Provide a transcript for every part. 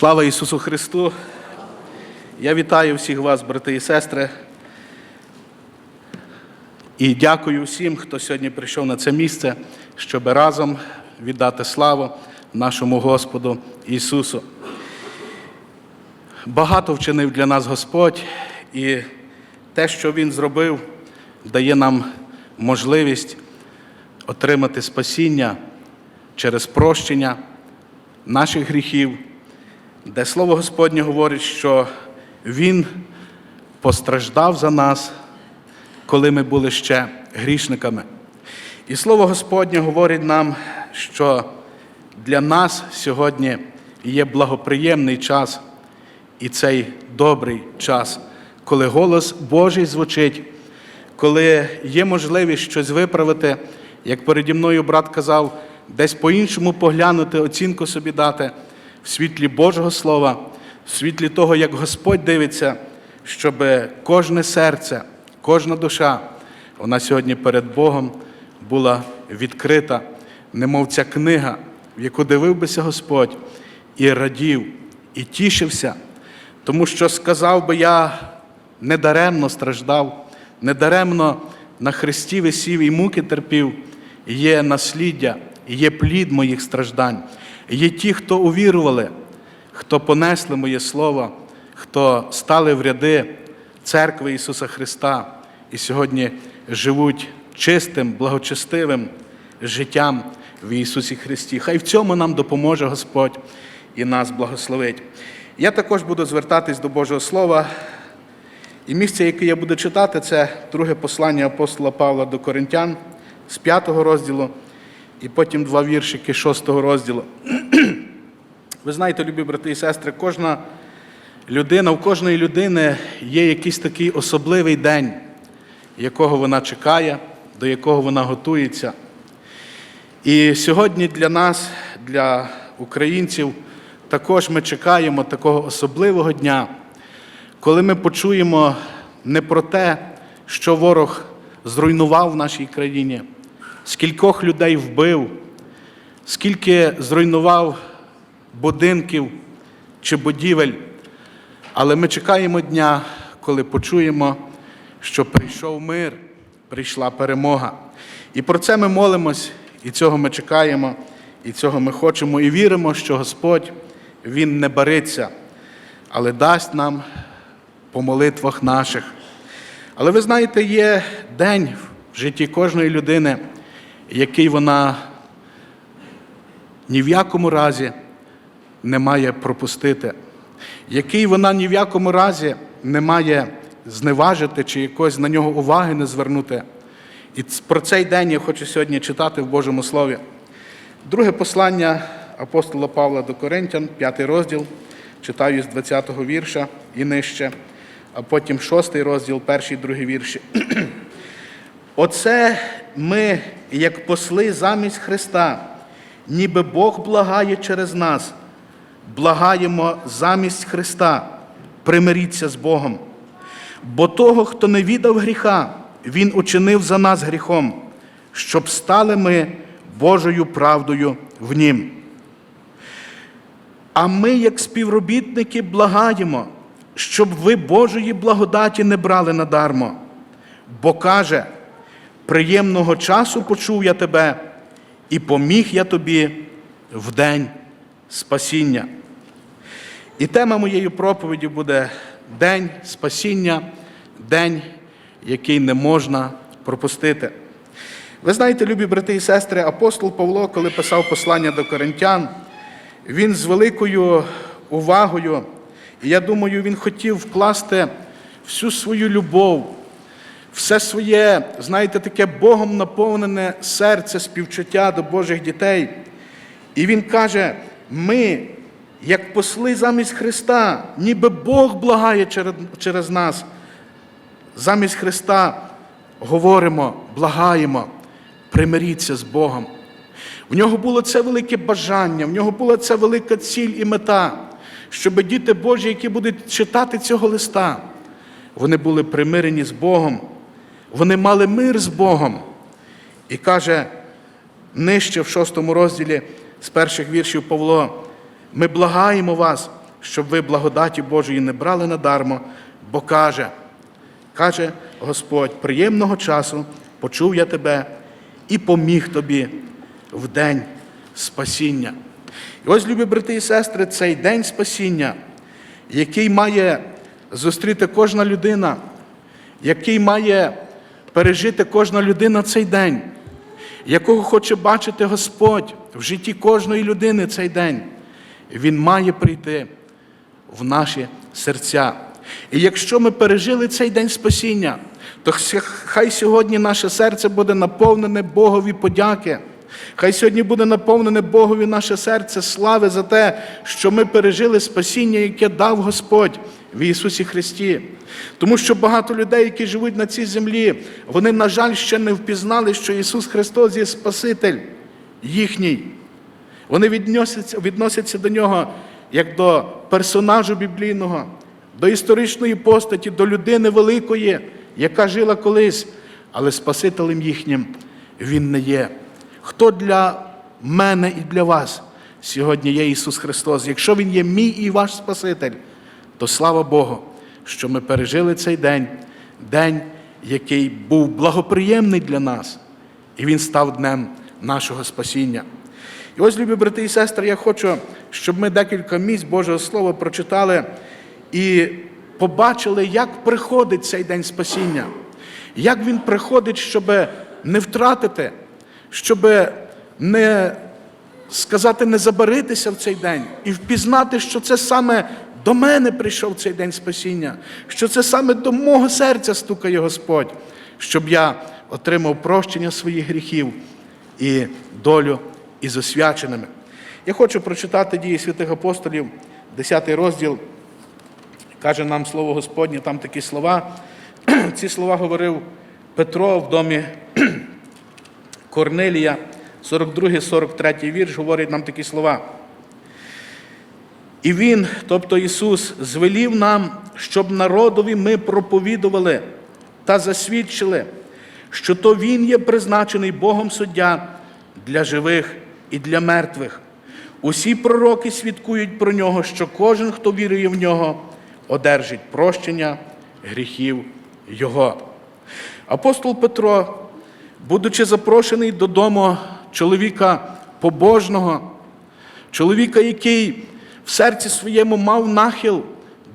Слава Ісусу Христу! Я вітаю всіх вас, брати і сестри. І дякую всім, хто сьогодні прийшов на це місце, щоб разом віддати славу нашому Господу Ісусу. Багато вчинив для нас Господь, і те, що Він зробив, дає нам можливість отримати спасіння через прощення наших гріхів, де Слово Господнє говорить, що Він постраждав за нас, коли ми були ще грішниками. І Слово Господнє говорить нам, що для нас сьогодні є благоприємний час і цей добрий час, коли голос Божий звучить, коли є можливість щось виправити, як переді мною брат казав, десь по-іншому поглянути, оцінку собі дати світлі Божого Слова, в світлі того, як Господь дивиться, щоб кожне серце, кожна душа, вона сьогодні перед Богом була відкрита, немов ця книга, в яку дивив бися Господь, і радів, і тішився, тому що сказав би я недаремно страждав, недаремно на хресті висів і муки терпів, є насліддя, є плід моїх страждань, є ті, хто увірували, хто понесли моє Слово, хто стали в ряди церкви Ісуса Христа і сьогодні живуть чистим, благочестивим життям в Ісусі Христі. Хай в цьому нам допоможе Господь і нас благословить. Я також буду звертатись до Божого Слова. І місце, яке я буду читати, це друге послання апостола Павла до Коринтян з 5 розділу, і потім два віршики 6 розділу. Ви знаєте, любі брати і сестри, кожна людина, у кожної людини є якийсь такий особливий день, якого вона чекає, до якого вона готується. І сьогодні для нас, для українців, також ми чекаємо такого особливого дня, коли ми почуємо не про те, що ворог зруйнував в нашій країні, скількох людей вбив, скільки зруйнував будинків чи будівель, але ми чекаємо дня, коли почуємо, що прийшов мир, прийшла перемога. І про це ми молимось, і цього ми чекаємо, і цього ми хочемо, і віримо, що Господь Він не бариться, але дасть нам по молитвах наших. Але ви знаєте, є день в житті кожної людини, який вона ні в якому разі не має пропустити, який вона ні в якому разі не має зневажити чи якось на нього уваги не звернути. І про цей день я хочу сьогодні читати в Божому Слові. Друге послання апостола Павла до Коринтян, п'ятий розділ, читаю з 20-го вірша і нижче, а потім шостий розділ, перший і другий вірші. Оце ми, як посли замість Христа, ніби Бог благає через нас, благаємо замість Христа, примиріться з Богом. Бо того, хто не віддав гріха, Він учинив за нас гріхом, щоб стали ми Божою правдою в Нім. А ми, як співробітники, благаємо, щоб ви Божої благодаті не брали надармо, бо каже, приємного часу почув я тебе, і поміг я тобі в день спасіння. І тема моєї проповіді буде День спасіння, день, який не можна пропустити. Ви знаєте, любі брати і сестри, апостол Павло, коли писав послання до коринтян, він з великою увагою, і я думаю, він хотів вкласти всю свою любов, все своє, знаєте, таке Богом наповнене серце співчуття до Божих дітей. І він каже: ми, як посли замість Христа, ніби Бог благає через, нас. Замість Христа говоримо, благаємо, примиріться з Богом. В нього було це велике бажання, в нього була ця велика ціль і мета, щоб діти Божі, які будуть читати цього листа, вони були примирені з Богом, вони мали мир з Богом. І каже нижче в шостому розділі з перших віршів Павло, ми благаємо вас, щоб ви благодаті Божої не брали надармо, бо каже, каже Господь, приємного часу почув я тебе і поміг тобі в день спасіння. І ось, любі брати і сестри, цей день спасіння, який має зустріти кожна людина, який має пережити кожна людина цей день, якого хоче бачити Господь в житті кожної людини цей день, Він має прийти в наші серця. І якщо ми пережили цей день спасіння, то хай сьогодні наше серце буде наповнене Богові подяки. Хай сьогодні буде наповнене Богові наше серце слави за те, що ми пережили спасіння, яке дав Господь в Ісусі Христі. Тому що багато людей, які живуть на цій землі, вони, на жаль, ще не впізнали, що Ісус Христос є Спаситель їхній. Вони відносяться, відносяться до нього як до персонажу біблійного, до історичної постаті, до людини великої, яка жила колись, але Спасителем їхнім Він не є. Хто для мене і для вас сьогодні є Ісус Христос? Якщо Він є мій і ваш Спаситель, то слава Богу, що ми пережили цей день, день, який був благоприємний для нас, і Він став днем нашого спасіння. І ось, любі брати і сестри, я хочу, щоб ми декілька місць Божого Слова прочитали і побачили, як приходить цей день спасіння, як він приходить, щоб не втратити, щоб не сказати, не забаритися в цей день і впізнати, що це саме до мене прийшов цей день спасіння, що це саме до мого серця стукає Господь, щоб я отримав прощення своїх гріхів і долю із освяченими. Я хочу прочитати дії святих апостолів, 10 розділ. Каже нам слово Господнє, там такі слова. Ці слова говорив Петро в домі Корнелія, 42-43 вірш, говорить нам такі слова. І Він, тобто Ісус, звелів нам, щоб народові ми проповідували та засвідчили, що то Він є призначений Богом суддя для живих і для мертвих. Усі пророки свідкують про нього, що кожен, хто вірує в нього, одержить прощення гріхів Його. Апостол Петро, будучи запрошений додому чоловіка побожного, чоловіка, який в серці своєму мав нахил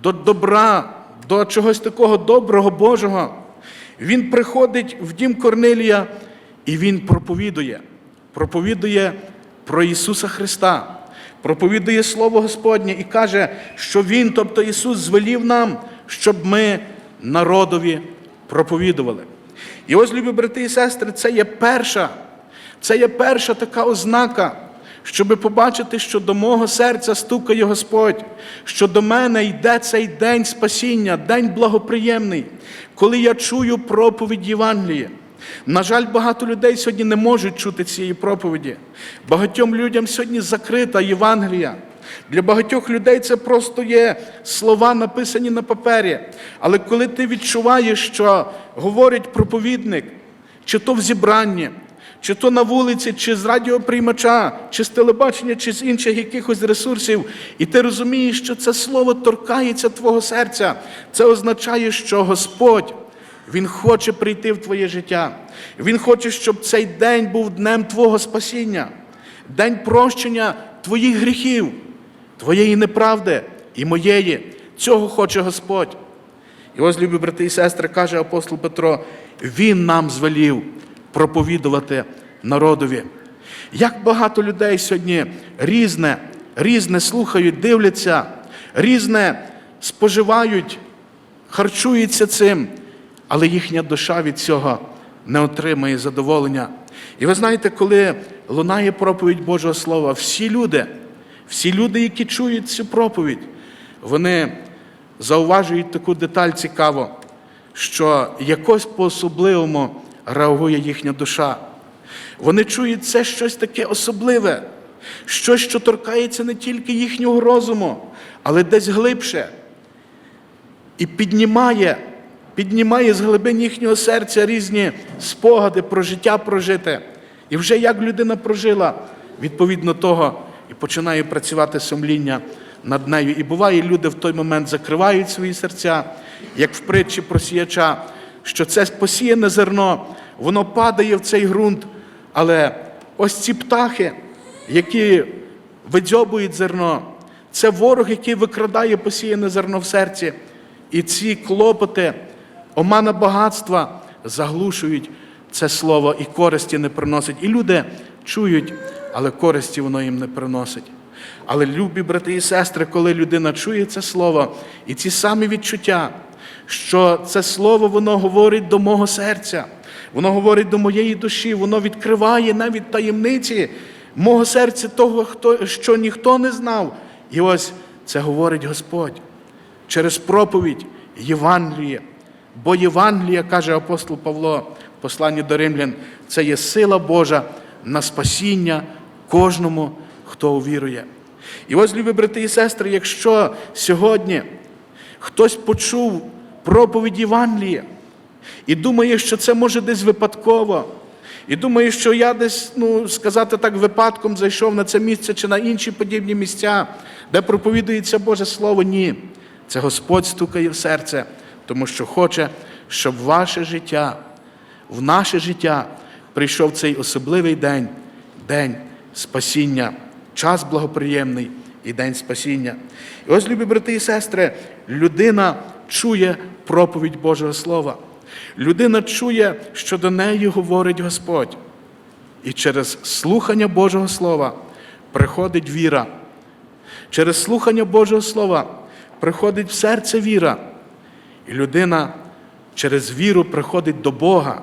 до добра, до чогось такого доброго Божого, він приходить в дім Корнелія і він проповідує. Проповідує про Ісуса Христа, проповідує Слово Господнє і каже, що Він, тобто Ісус, звелів нам, щоб ми народові проповідували. І ось, любі брати і сестри, це є перша, це є перша така ознака, щоб побачити, що до мого серця стукає Господь, що до мене йде цей день спасіння, день благоприємний, коли я чую проповідь Євангелія. На жаль, багато людей сьогодні не можуть чути цієї проповіді. Багатьом людям сьогодні закрита Євангелія. Для багатьох людей це просто є слова, написані на папері. Але коли ти відчуваєш, що говорить проповідник, чи то в зібранні, чи то на вулиці, чи з радіоприймача, чи з телебачення, чи з інших якихось ресурсів, і ти розумієш, що це слово торкається твого серця, це означає, що Господь. Він хоче прийти в твоє життя. Він хоче, щоб цей день був днем Твого спасіння, день прощення твоїх гріхів, твоєї неправди і моєї. Цього хоче Господь. І ось, любі брати і сестри, каже апостол Петро, Він нам звелів проповідувати народові. Як багато людей сьогодні різне, різне слухають, дивляться, різне споживають, харчуються цим але їхня душа від цього не отримає задоволення. І ви знаєте, коли лунає проповідь Божого Слова, всі люди, всі люди, які чують цю проповідь, вони зауважують таку деталь цікаву, що якось по-особливому реагує їхня душа. Вони чують це щось таке особливе, щось, що торкається не тільки їхнього розуму, але десь глибше. І піднімає піднімає з глибин їхнього серця різні спогади про життя прожите. І вже як людина прожила, відповідно того, і починає працювати сумління над нею. І буває, люди в той момент закривають свої серця, як в притчі про сіяча, що це посіяне зерно, воно падає в цей ґрунт. Але ось ці птахи, які видзьобують зерно, це ворог, який викрадає посіяне зерно в серці. І ці клопоти, омана багатства заглушують це слово і користі не приносить. І люди чують, але користі воно їм не приносить. Але любі брати і сестри, коли людина чує це слово і ці самі відчуття, що це слово воно говорить до мого серця, воно говорить до моєї душі, воно відкриває навіть таємниці мого серця, того, хто, що ніхто не знав. І ось це говорить Господь через проповідь Євангелія. Бо Євангелія, каже апостол Павло в посланні до Римлян, це є сила Божа на спасіння кожному, хто увірує. І ось, любі брати і сестри, якщо сьогодні хтось почув проповідь Євангелія і думає, що це може десь випадково, і думає, що я десь, ну, сказати так, випадком зайшов на це місце чи на інші подібні місця, де проповідується Боже Слово, ні. Це Господь стукає в серце, тому що хоче, щоб ваше життя, в наше життя прийшов цей особливий день, день спасіння, час благоприємний і день спасіння. І ось, любі брати і сестри, людина чує проповідь Божого Слова. Людина чує, що до неї говорить Господь. І через слухання Божого Слова приходить віра. Через слухання Божого Слова приходить в серце віра. І людина через віру приходить до Бога,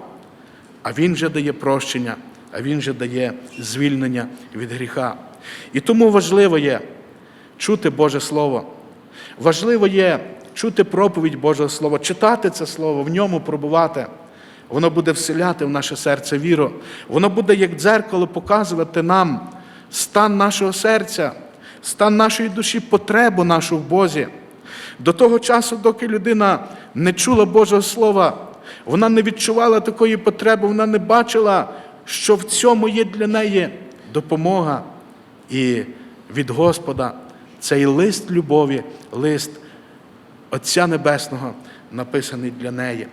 а Він же дає прощення, а Він же дає звільнення від гріха. І тому важливо є чути Боже Слово. Важливо є чути проповідь Божого Слова, читати це Слово, в ньому пробувати. Воно буде вселяти в наше серце віру. Воно буде, як дзеркало, показувати нам стан нашого серця, стан нашої душі, потребу нашу в Бозі. До того часу, доки людина не чула Божого Слова, вона не відчувала такої потреби, вона не бачила, що в цьому є для неї допомога. І від Господа цей лист любові, лист Отця Небесного написаний для неї.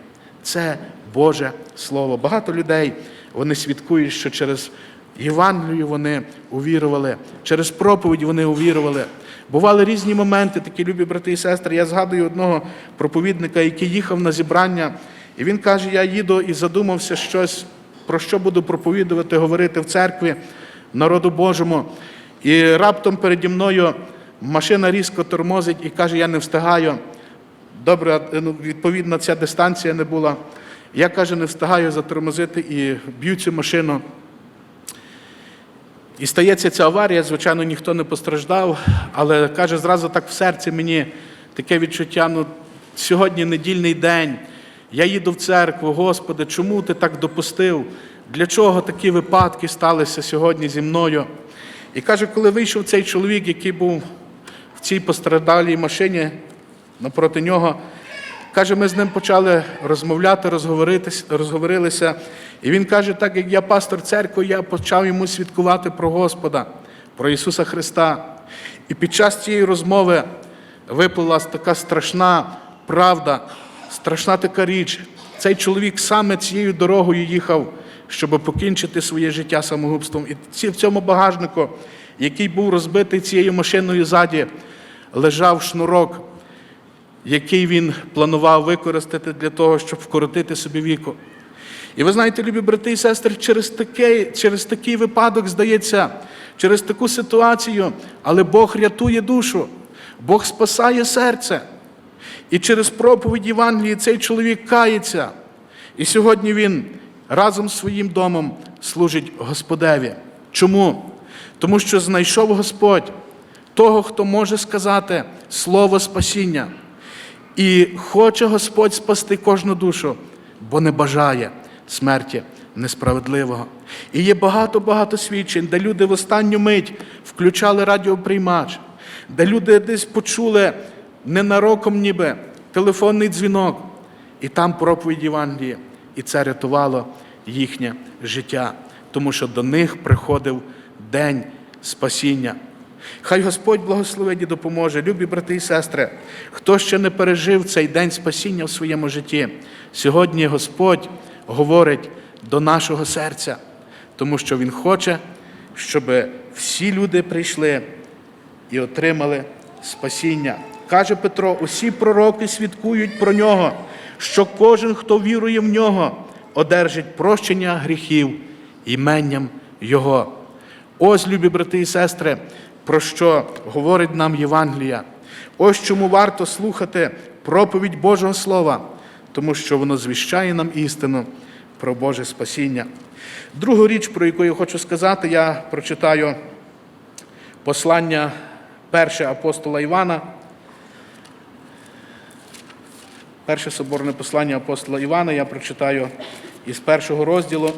Це Боже Слово. Багато людей вони свідкують, що через Євангелію вони увірували, через проповідь вони увірували. Бували різні моменти, такі любі брати і сестри. Я згадую одного проповідника, який їхав на зібрання, і він каже: Я їду і задумався щось, про що буду проповідувати, говорити в церкві, народу Божому. І раптом переді мною машина різко тормозить і каже: Я не встигаю. Добре, ну, відповідно, ця дистанція не була. Я каже, не встигаю затормозити і б'ю цю машину. І стається ця аварія, звичайно, ніхто не постраждав, але каже, зразу так в серці мені таке відчуття: ну, сьогодні недільний день, я їду в церкву, Господи, чому ти так допустив? Для чого такі випадки сталися сьогодні зі мною? І каже, коли вийшов цей чоловік, який був в цій пострадалій машині, напроти нього, каже, ми з ним почали розмовляти, розговорилися. І він каже, так як я пастор церкви, я почав йому свідкувати про Господа, про Ісуса Христа. І під час цієї розмови виплила така страшна правда, страшна така річ. Цей чоловік саме цією дорогою їхав, щоб покінчити своє життя самогубством. І в цьому багажнику, який був розбитий цією машиною ззаді, лежав шнурок, який він планував використати для того, щоб вкоротити собі віку. І ви знаєте, любі брати і сестри, через такий, через такий випадок, здається, через таку ситуацію, але Бог рятує душу, Бог спасає серце. І через проповідь Євангелії цей чоловік кається. І сьогодні він разом з своїм домом служить Господеві. Чому? Тому що знайшов Господь того, хто може сказати слово спасіння. І хоче Господь спасти кожну душу, бо не бажає смерті несправедливого. І є багато-багато свідчень, де люди в останню мить включали радіоприймач, де люди десь почули ненароком ніби телефонний дзвінок, і там проповідь Євангелія. І це рятувало їхнє життя, тому що до них приходив день спасіння. Хай Господь благословить і допоможе, любі брати і сестри, хто ще не пережив цей день спасіння в своєму житті. Сьогодні Господь говорить до нашого серця, тому що Він хоче, щоб всі люди прийшли і отримали спасіння. Каже Петро: усі пророки свідкують про нього, що кожен, хто вірує в нього, одержить прощення гріхів іменням Його. Ось, любі брати і сестри, про що говорить нам Євангелія. Ось чому варто слухати проповідь Божого Слова, тому що воно звіщає нам істину про Боже спасіння. Другу річ, про яку я хочу сказати, я прочитаю послання перше апостола Івана. Перше соборне послання апостола Івана я прочитаю із першого розділу.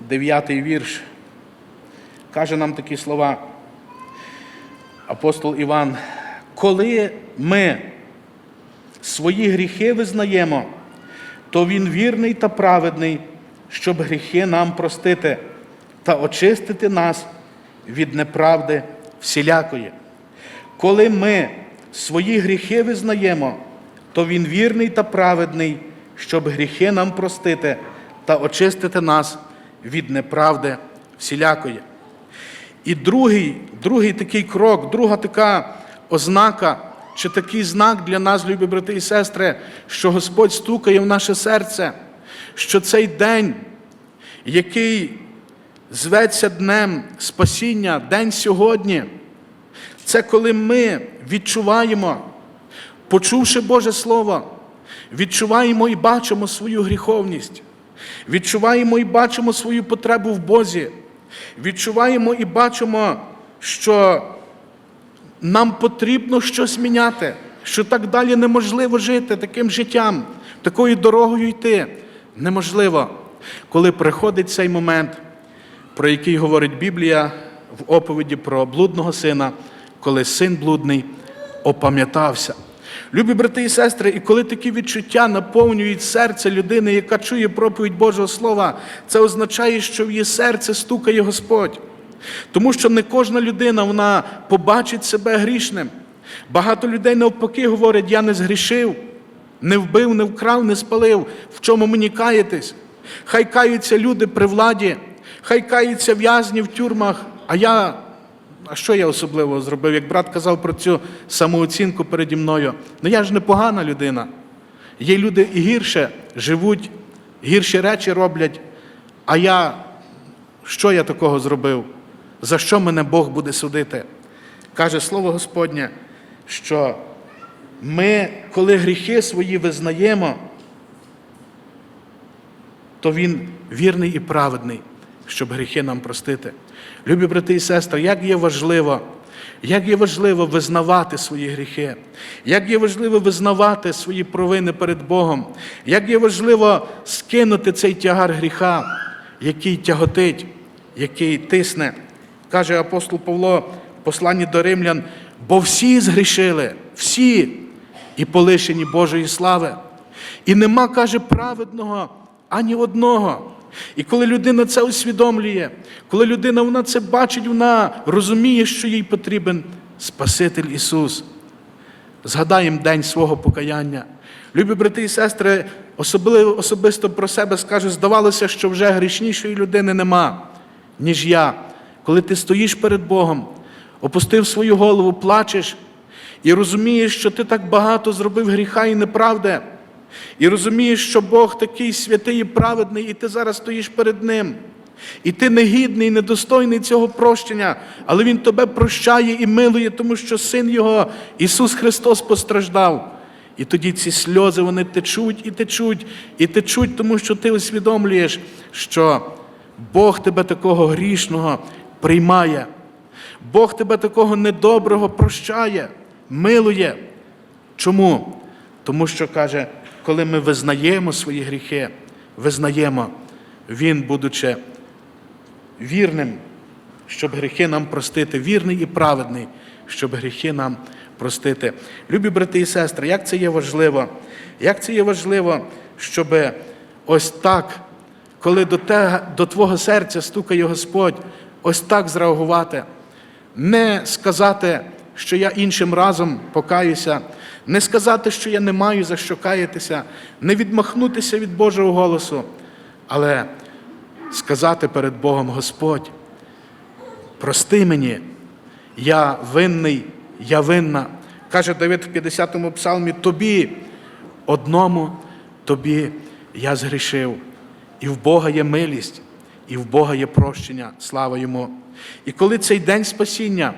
Дев'ятий вірш. Каже нам такі слова. Апостол Іван, коли ми свої гріхи визнаємо, то Він вірний та праведний, щоб гріхи нам простити та очистити нас від неправди всілякої. Коли ми свої гріхи визнаємо, то Він вірний та праведний, щоб гріхи нам простити та очистити нас від неправди всілякої. І другий, другий такий крок, друга така ознака чи такий знак для нас, любі брати і сестри, що Господь стукає в наше серце, що цей день, який зветься днем спасіння, день сьогодні, це коли ми відчуваємо, почувши Боже Слово, відчуваємо і бачимо свою гріховність, відчуваємо і бачимо свою потребу в Бозі, відчуваємо і бачимо, що нам потрібно щось міняти, що так далі неможливо жити таким життям, такою дорогою йти. Неможливо, коли приходить цей момент, про який говорить Біблія в оповіді про блудного сина, коли син блудний опам'ятався. Любі брати і сестри, і коли такі відчуття наповнюють серце людини, яка чує проповідь Божого Слова, це означає, що в її серце стукає Господь. Тому що не кожна людина вона побачить себе грішним. Багато людей навпаки говорять, я не згрішив, не вбив, не вкрав, не спалив. В чому мені каєтесь? Хай каються люди при владі, хай каються в'язні в тюрмах, а я. А що я особливо зробив? Як брат казав про цю самооцінку переді мною. Ну я ж непогана людина. Є люди і гірше живуть, гірші речі роблять. А я, що я такого зробив? За що мене Бог буде судити? Каже Слово Господнє, що ми, коли гріхи свої визнаємо, то Він вірний і праведний, щоб гріхи нам простити. Любі брати і сестри, як є важливо, як є важливо визнавати свої гріхи, як є важливо визнавати свої провини перед Богом, як є важливо скинути цей тягар гріха, який тяготить, який тисне. Каже апостол Павло в посланні до римлян, бо всі згрішили, всі і полишені Божої слави. І нема, каже, праведного ані одного. І коли людина це усвідомлює, коли людина вона це бачить, вона розуміє, що їй потрібен Спаситель Ісус. Згадаємо день свого покаяння. Любі брати і сестри, особливо, особисто про себе скажу, здавалося, що вже грішнішої людини нема, ніж я. Коли ти стоїш перед Богом, опустив свою голову, плачеш і розумієш, що ти так багато зробив гріха і неправди. І розумієш, що Бог такий святий і праведний, і ти зараз стоїш перед Ним. І ти негідний, недостойний цього прощення, але Він тебе прощає і милує, тому що Син Його, Ісус Христос, постраждав. І тоді ці сльози вони течуть і течуть, і течуть, тому що ти усвідомлюєш, що Бог тебе такого грішного приймає, Бог тебе такого недоброго прощає, милує. Чому? Тому що каже, коли ми визнаємо свої гріхи, визнаємо, Він, будучи вірним, щоб гріхи нам простити, вірний і праведний, щоб гріхи нам простити. Любі брати і сестри, як це є важливо, як це є важливо щоб ось так, коли до, те, до Твого серця стукає Господь, ось так зреагувати. Не сказати, що я іншим разом покаюся, не сказати, що я не маю за що каятися, не відмахнутися від Божого голосу, але сказати перед Богом Господь, прости мені, я винний, я винна. Каже Давид в 50-му псалмі, тобі, одному тобі я згрішив. І в Бога є милість, і в Бога є прощення, слава йому. І коли цей день спасіння,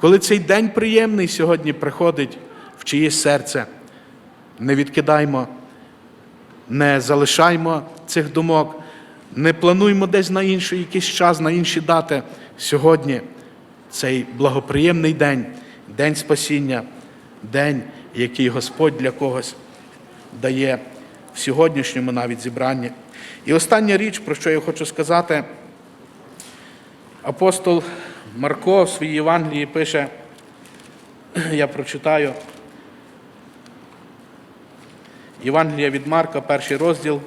коли цей день приємний сьогодні приходить в чиєсь серце, не відкидаймо, не залишаймо цих думок, не плануймо десь на інший якийсь час, на інші дати. Сьогодні цей благоприємний день, день спасіння, день, який Господь для когось дає в сьогоднішньому навіть зібранні. І остання річ, про що я хочу сказати, апостол Марко в своїй Євангелії пише, я прочитаю. Євангелія від Марка, перший розділ.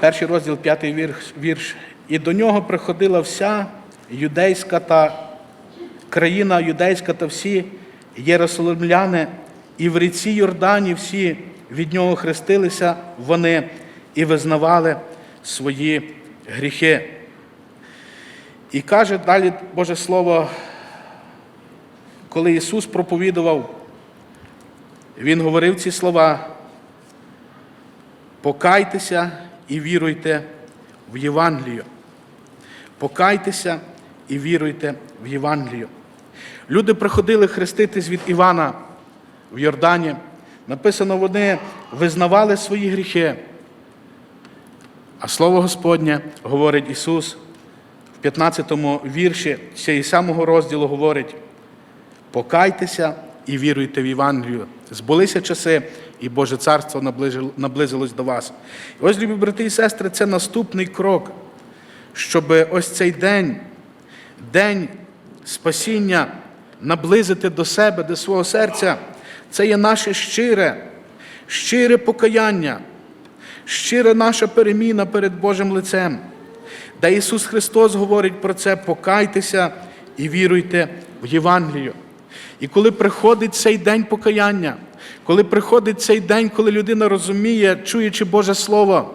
Перший розділ, п'ятий вірш. І до нього приходила вся юдейська та країна юдейська та всі єрусалимляни, і в ріці Йордані всі від нього хрестилися вони і визнавали свої гріхи. І каже далі Боже Слово, коли Ісус проповідував, Він говорив ці слова. Покайтеся і віруйте в Євангелію. Покайтеся і віруйте в Євангелію. Люди приходили хреститись від Івана в Йордані. Написано, вони визнавали свої гріхи. А слово Господнє, говорить Ісус, в 15 вірші цієї самого розділу говорить: покайтеся і віруйте в Євангелію. Збулися часи, і Боже Царство наблизилось до вас. І ось, любі брати і сестри, це наступний крок, щоб ось цей день, день спасіння, наблизити до себе, до свого серця. Це є наше щире, щире покаяння, щира наша переміна перед Божим лицем. Де Ісус Христос говорить про це, покайтеся і віруйте в Євангелію. І коли приходить цей день покаяння, коли приходить цей день, коли людина розуміє, чуючи Боже Слово,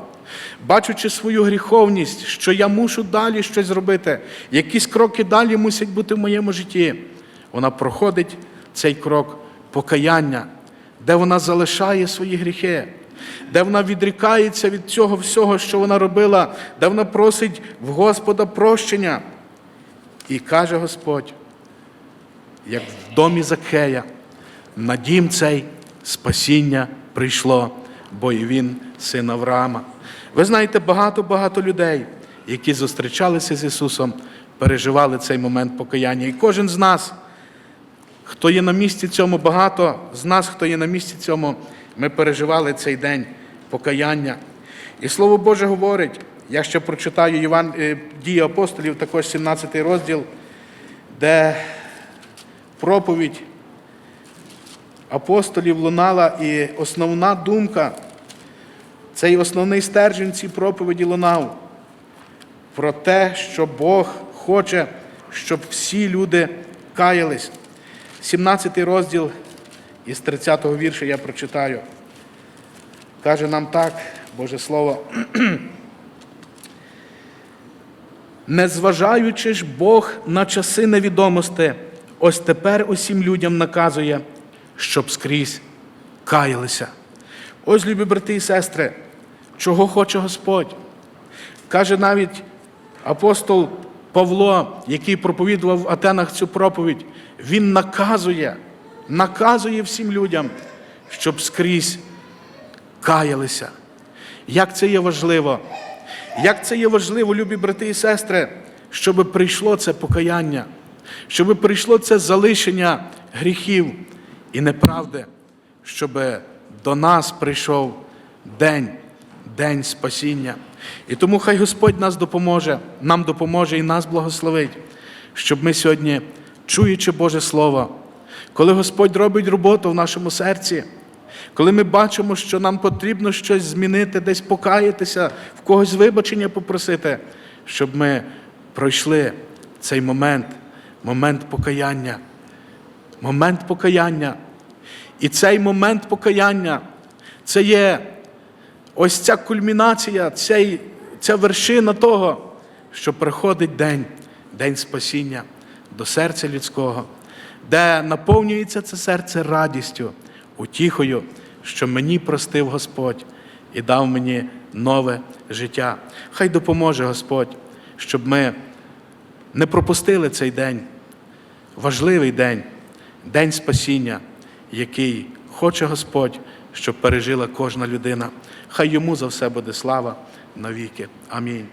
бачучи свою гріховність, що я мушу далі щось зробити, якісь кроки далі мусять бути в моєму житті, вона проходить цей крок покаяння, де вона залишає свої гріхи, де вона відрікається від цього всього, що вона робила, де вона просить в Господа прощення. І каже Господь, як в домі Закхея, на дім цей спасіння прийшло, бо і він син Авраама. Ви знаєте, багато-багато людей, які зустрічалися з Ісусом, переживали цей момент покаяння. І кожен з нас, хто є на місці цьому, багато з нас, хто є на місці цьому, ми переживали цей день покаяння. І Слово Боже говорить, я ще прочитаю Іван, е, дії апостолів, також 17 розділ, де проповідь апостолів лунала, і основна думка, цей основний стержень цій проповіді лунав про те, що Бог хоче, щоб всі люди каялись. 17 розділ із 30-го вірша я прочитаю. Каже нам так, Боже Слово. Незважаючи ж Бог на часи невідомості, ось тепер усім людям наказує, щоб скрізь каялися. Ось, любі брати і сестри, чого хоче Господь. Каже навіть апостол Павло, який проповідував в Атенах цю проповідь, він наказує, наказує всім людям, щоб скрізь каялися. Як це є важливо? Як це є важливо, любі брати і сестри, щоб прийшло це покаяння, щоб прийшло це залишення гріхів і неправди, щоб до нас прийшов день, день спасіння. І тому хай Господь нас допоможе, нам допоможе і нас благословить, щоб ми сьогодні, чуючи Боже Слово, коли Господь робить роботу в нашому серці, коли ми бачимо, що нам потрібно щось змінити, десь покаятися, в когось вибачення попросити, щоб ми пройшли цей момент, момент покаяння, момент покаяння. І цей момент покаяння це є ось ця кульмінація, ця вершина того, що приходить день, день спасіння до серця людського, де наповнюється це серце радістю, утіхою, що мені простив Господь і дав мені нове життя. Хай допоможе Господь, щоб ми не пропустили цей день, важливий день, день спасіння, який хоче Господь, щоб пережила кожна людина. Хай йому за все буде слава навіки. Амінь.